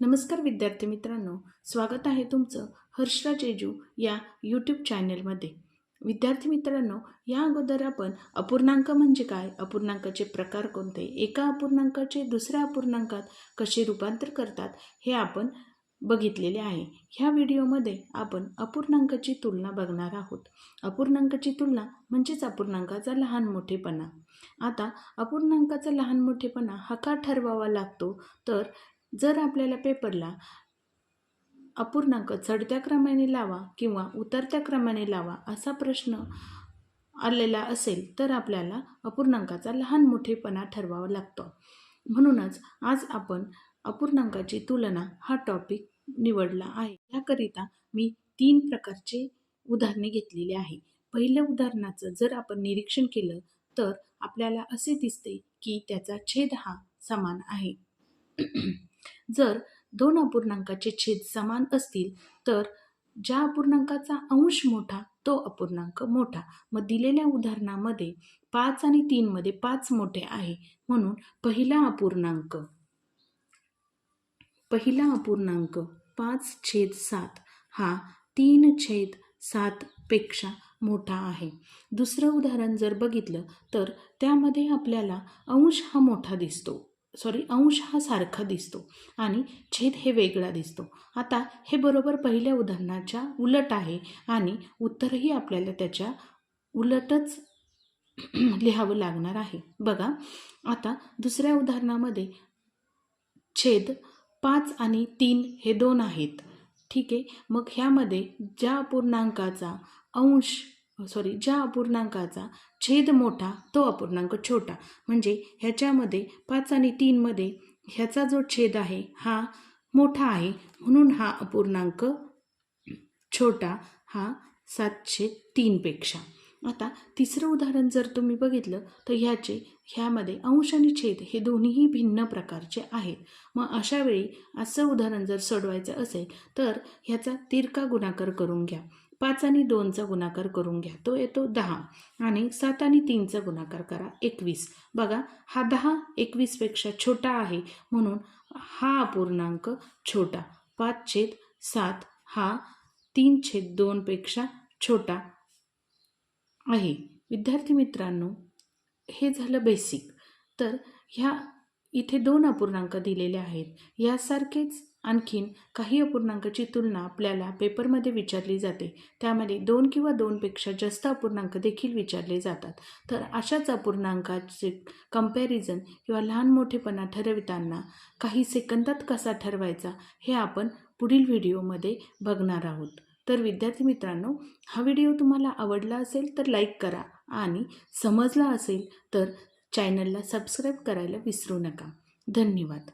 नमस्कार विद्यार्थी मित्रांनो स्वागत आहे तुमचं हर्षरा जेजू या यूट्यूब चॅनलमध्ये विद्यार्थी मित्रांनो या अगोदर आपण अपूर्णांक म्हणजे काय? अपूर्णांकाचे प्रकार कोणते? एका अपूर्णांकाचे दुसऱ्या अपूर्णांकात कसे रूपांतर करतात हे आपण बघितलेले आहे. ह्या व्हिडिओमध्ये आपण अपूर्णांकाची तुलना बघणार आहोत. अपूर्णांकाची तुलना म्हणजेच अपूर्णांकाचा लहान मोठेपणा. आता अपूर्णांकाचा लहान मोठेपणा हा का ठरवावा लागतो? तर जर आपल्याला पेपरला अपूर्णांक चढत्या क्रमाने लावा किंवा उतरत्या क्रमाने लावा असा प्रश्न आलेला असेल तर आपल्याला अपूर्णांकाचा लहान मोठेपणा ठरवावा लागतो. म्हणूनच आज आपण अपूर्णांकाची तुलना हा टॉपिक निवडला आहे. याकरिता मी तीन प्रकारचे उदाहरणे घेतलेली आहे. पहिल्या उदाहरणाचं जर आपण निरीक्षण केलं तर आपल्याला असे दिसते की त्याचा छेद हा समान आहे. जर दोन अपूर्णांकाचे छेद समान असतील तर ज्या अपूर्णांकाचा अंश मोठा तो अपूर्णांक मोठा. मग दिलेल्या उदाहरणामध्ये पाच आणि तीनमध्ये पाच मोठे आहे. म्हणून पहिला अपूर्णांक पहिला अपूर्णांक पाच छेद सात हा तीन छेद सात पेक्षा मोठा आहे. दुसरं उदाहरण जर बघितलं तर त्यामध्ये आपल्याला अंश हा मोठा दिसतो. सॉरी अंश हा सारखा दिसतो आणि छेद हे वेगळा दिसतो. आता हे बरोबर पहिल्या उदाहरणाच्या उलट आहे आणि उत्तरही आपल्याला त्याच्या उलटच लिहावं लागणार आहे. बघा आता दुसऱ्या उदाहरणामध्ये छेद पाच आणि तीन हे दोन आहेत. ठीक आहे मग ह्यामध्ये ज्या पूर्णांकाचा अंश सॉरी ज्या अपूर्णांकाचा छेद मोठा तो अपूर्णांक छोटा. म्हणजे ह्याच्यामध्ये पाच आणि तीनमध्ये ह्याचा जो छेद आहे हा मोठा आहे. म्हणून हा अपूर्णांक छोटा हा सातशे तीनपेक्षा आता तिसरं उदाहरण जर तुम्ही बघितलं तर ह्याचे ह्यामध्ये अंश आणि छेद हे दोन्हीही भिन्न प्रकारचे आहेत. मग अशावेळी असं उदाहरण जर सोडवायचं असेल तर ह्याचा तिरका गुणाकार करून घ्या. पाच आणि दोनचा गुणाकार करून घ्या. तो येतो दहा. आणि सात आणि तीनचा गुणाकार करा एकवीस. बघा हा दहा एकवीसपेक्षा छोटा आहे म्हणून हा अपूर्णांक छोटा. पाच छेद सात हा तीन छेद दोनपेक्षा छोटा आहे. विद्यार्थी मित्रांनो हे झालं बेसिक तर ह्या इथे दोन अपूर्णांक दिलेले आहेत. यासारखेच आणखीन काही अपूर्णांकाची तुलना आपल्याला पेपरमध्ये विचारली जाते. त्यामध्ये दोन किंवा दोनपेक्षा जास्त अपूर्णांक देखील विचारले जातात. तर अशाच अपूर्णांकाचे कंपॅरिझन किंवा लहान मोठेपणा ठरविताना काही सेकंदात कसा ठरवायचा हे आपण पुढील व्हिडिओमध्ये बघणार आहोत. तर विद्यार्थी मित्रांनो हा व्हिडिओ तुम्हाला आवडला असेल तर लाईक करा आणि समजला असेल तर चॅनलला सबस्क्राईब करायला विसरू नका. धन्यवाद.